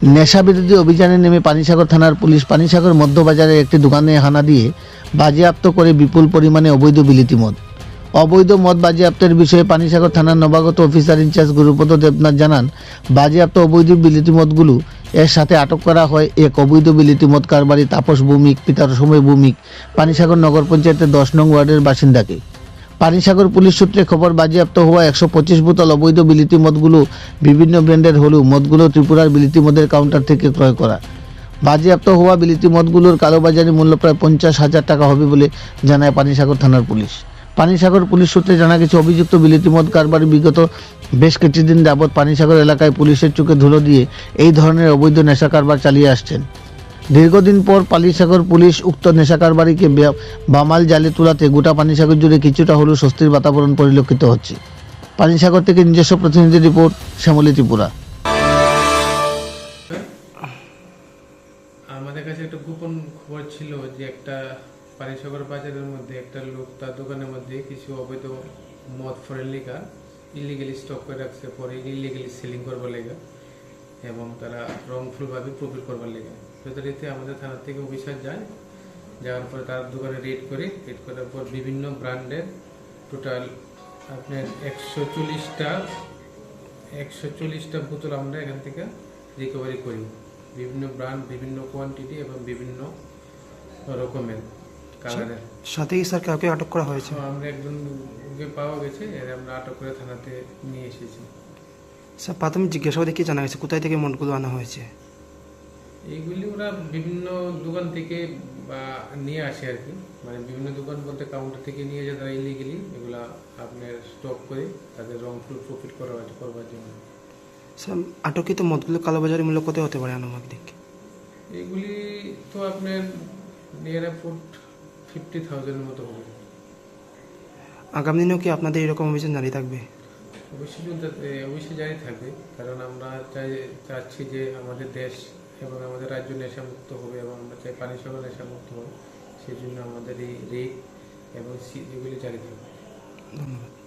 নেশা বিরোধী অভিযানে নেমে পানিসাগর থানার পুলিশ পানিসাগর মধ্যবাজারে একটি দোকানে হানা দিয়ে বাজেয়াপ্ত করে বিপুল পরিমাণে অবৈধ বিলিতি মদ। অবৈধ মদ বাজেয়াপ্তের বিষয়ে পানিসাগর থানার নবাগত অফিসার ইনচার্জ গুরুপদ দেবনাথ জানান, বাজেয়াপ্ত অবৈধ বিলিতি মদগুলো এর সাথে আটক করা হয় এক অবৈধ বিলিতি মদ কারবারি তাপস ভৌমিক, পিতার সময় ভৌমিক, পানিসাগর নগর পঞ্চায়েতের দশ নং ওয়ার্ডের বাসিন্দাকে। পানিসাগর পুলিশ সূত্রে খবর, বাজেয়াপ্ত হওয়া একশো পঁচিশ বোতল অবৈধ বিলিতি মদগুলো বিভিন্ন ব্র্যান্ডের হলেও মদগুলো ত্রিপুরার বিলিতি মদের কাউন্টার থেকে ক্রয় করা। বাজেয়াপ্ত হওয়া বিলিতি মদগুলোর কালোবাজারি মূল্য প্রায় পঞ্চাশ হাজার টাকা হবে বলে জানায় পানিসাগর থানার পুলিশ। পানিসাগর পুলিশ সূত্রে জানা গেছে, অভিযুক্ত বিলিতি মদ কারবারি বিগত বেশ কিছুদিন যাবৎ পানিসাগর এলাকায় পুলিশের চোখে ধুলো দিয়ে এই ধরনের অবৈধ নেশা কারবার চালিয়ে আসছেন। দীর্ঘদিন পর পালিসাগর পুলিশ উক্ত নেশা কারবারিকে বে- বামাল জালে তোলাতে গোটা পানিসাগর জুড়ে কিছুটা হলেও স্বস্তির বাতাবরণ পরিলক্ষিত হচ্ছে। পানিসাগর থেকে নিজস্ব প্রতিনিধি রিপোর্ট, শ্যামলী ত্রিপুরা। আমাদের কাছে একটা গোপন খবর ছিল যে একটা পানিসাগর বাজারের মধ্যে একটা লোক তার দোকানের মধ্যে কিছু অবৈধ মদ ফরেন লিকা ইলিগেলি স্টক করে রাখছে, পরে ইলিগেলি সেলিং করবার লেগে এবং তারা রংফুলভাবে প্রফিট করবার লেগে। যথারীতি আমাদের থানা থেকে অফিসার যায়। যাওয়ার পরে তার দোকানে রেড করে রেড করার পর বিভিন্ন ব্র্যান্ডের টোটাল আপনার একশো চল্লিশটা একশো চল্লিশটা বোতল আমরা এখান থেকে রিকভারি করি। বিভিন্ন ব্র্যান্ড বিভিন্ন কোয়ান্টিটি এবং বিভিন্ন রকমের কালারের সাথে স্যার কাউকে আটক করা হয়েছে? তো আমরা একজনকে পাওয়া গেছে এর আমরা আটক করে থানাতে নিয়ে এসেছি। স্যার প্রাথমিক জিজ্ঞাসাবাদে কি জানা গেছে? কোথায় থেকে মদগুলো আনা হয়েছে? এইগুলি ওরা বিভিন্ন দোকান থেকে বা নিয়ে আসে আর কি। মানে বিভিন্ন দোকান বলতে কাউন্টার থেকে নিয়ে যায় তারা ইলিগেলি এগুলা আপনার স্টক করে তাদের রংফুল প্রফিট করা করবার জন্য। স্যার আটকিত মদগুলো কালোবাজারি মূল্য কত হতে পারে আনুমানিক? এগুলি তো আপনার নিয়ার অ্যাবাউট ফিফটি থাউজেন্ডের মতো হবে। আগামী দিনেও কি আপনাদের এরকম অভিযান জারি থাকবে? অবশ্যই অবশ্যই জারি থাকবে। কারণ আমরা চাই চাচ্ছি যে আমাদের দেশ এবং আমাদের রাজ্য নেশামুক্ত হবে এবং আমরা চাই পানি সহ নেশামুক্ত হবে। সেই জন্য আমাদের এই রেট এবং সি এগুলি জারি থাকবে। ধন্যবাদ।